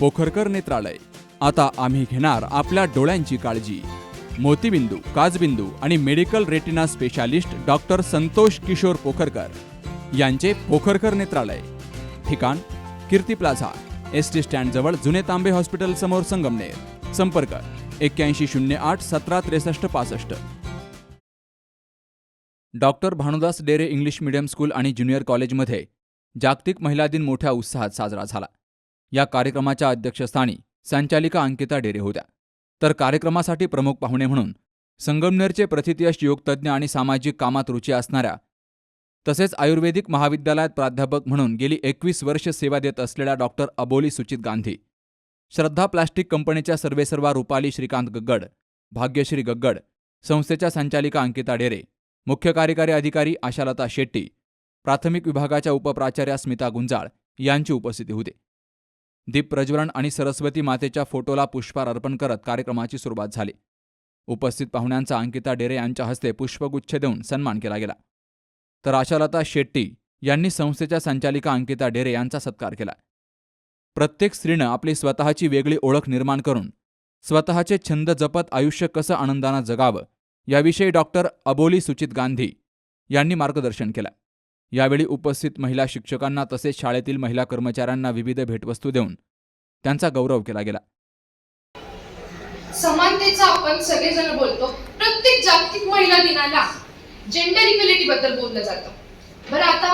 पोखरकर नेत्रालय. आता आम्ही घेणार आपल्या डोळ्यांची काळजी. मोतीबिंदू काजबिंदू आणि medical retina specialist doctor Santosh Kishor Pokharkar यांचे पोखरकर नेत्रालय. ठिकाण कीर्ती प्लाझा एस टी स्टँडजवळ जुने तांबे हॉस्पिटल समोर संगमनेर. संपर्क एक्क्याऐंशी शून्य आठ सतरा त्रेसष्ट पासष्ट. Doctor Bhanudas Dere English medium school आणि ज्युनियर कॉलेजमध्ये जागतिक महिला दिन मोठ्या उत्साहात साजरा झाला. या कार्यक्रमाच्या अध्यक्षस्थानी संचालिका अंकिता डेरे होत्या. तर कार्यक्रमासाठी प्रमुख पाहुणे म्हणून संगमनेरचे प्रथितयश योगतज्ज्ञ आणि सामाजिक कामात रुची असणाऱ्या तसेच आयुर्वेदिक महाविद्यालयात प्राध्यापक म्हणून गेली एकवीस वर्ष सेवा देत असलेल्या डॉक्टर अबोली सुचित गांधी श्रद्धा प्लास्टिक कंपनीच्या सर्वेसर्वा रुपाली श्रीकांत गग्गड भाग्यश्री गग्गड संस्थेच्या संचालिका अंकिता डेरे मुख्य कार्यकारी अधिकारी आशालता शेट्टी प्राथमिक विभागाच्या उपप्राचार्या स्मिता गुंजाळ यांची उपस्थिती होती. दीप प्रज्वलन आणि सरस्वती मातेच्या फोटोला पुष्पार अर्पण करत कार्यक्रमाची सुरुवात झाली. उपस्थित पाहुण्यांचा अंकिता डेरे यांच्या हस्ते पुष्पगुच्छ देऊन सन्मान केला गेला. तर आशालता शेट्टी यांनी संस्थेच्या संचालिका अंकिता डेरे यांचा सत्कार केला. प्रत्येक स्त्रीनं आपली स्वतःची वेगळी ओळख निर्माण करून स्वतःचे छंद जपत आयुष्य कसं आनंदानं जगावं याविषयी डॉक्टर अबोली सुचित गांधी यांनी मार्गदर्शन केलं. यावेळी उपस्थित महिला शिक्षकांना तसेच शाळेतील महिला कर्मचाऱ्यांना विविध भेटवस्तू देऊन त्यांचा गौरव केला गेला. समानतेचा आपण सगळेजण बोलतो. प्रत्येक जागतिक महिला दिनाला जेंडर इक्वेलिटी बद्दल बोललं जातं. बरं आता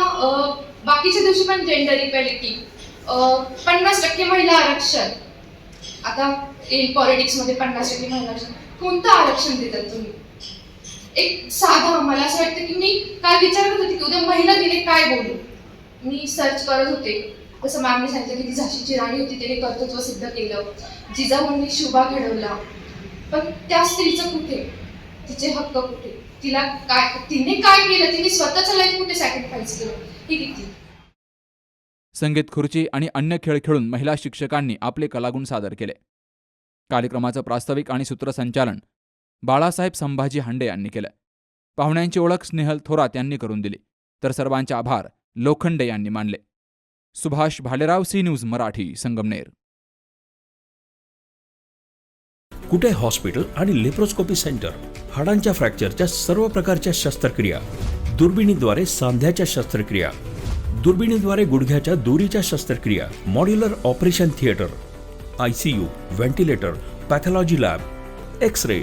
बाकीच्या दिवशी पण जेंडर इक्वेलिटी पन्नास टक्के महिला आरक्षण. आता येईल पॉलिटिक्समध्ये पन्नास टक्के महिला आरक्षण. कोणतं आरक्षण देतात तुम्ही? एक साधा मला असं वाटतं की मी काय विचार करत होते की उद्या महिला तिने काय बोलू? मी सर्च करत होते. जसं मॅमने सांगितलं की ती झाशीची राणी होती तिने कर्तृत्व सिद्ध केलं. जिजाऊंनी शुभा घडवला. पण त्या स्त्रीचं कुठे? तिचे हक्क कुठे? तिला काय तिने काय केलं? तिने स्वतःच लाईफ कुठे सॅक्रिफाईस केलं? हे किती? संगीत खुर्ची आणि अन्य खेळ खेळून महिला शिक्षकांनी आपले कलागुण सादर केले. कार्यक्रमाचं प्रास्ताविक आणि सूत्रसंचालन बाळासाहेब संभाजी हांडे यांनी केलं. पाहुण्यांची ओळख स्नेहल थोरात यांनी करून दिली. तर सर्वांचे आभार लोखंडे यांनी मानले. Subhash Bhalerao C news Marathi Sangamner. Kute hospital आणि लेप्रोस्कोपी सेंटर? हाडांच्या फ्रॅक्चरच्या सर्व प्रकारच्या शस्त्रक्रिया. दुर्बिणीद्वारे सांध्याच्या शस्त्रक्रिया. दुर्बिणीद्वारे गुडघ्याच्या दुरीच्या शस्त्रक्रिया. Modular operation theatre. I C U ventilator pathology lab. X ray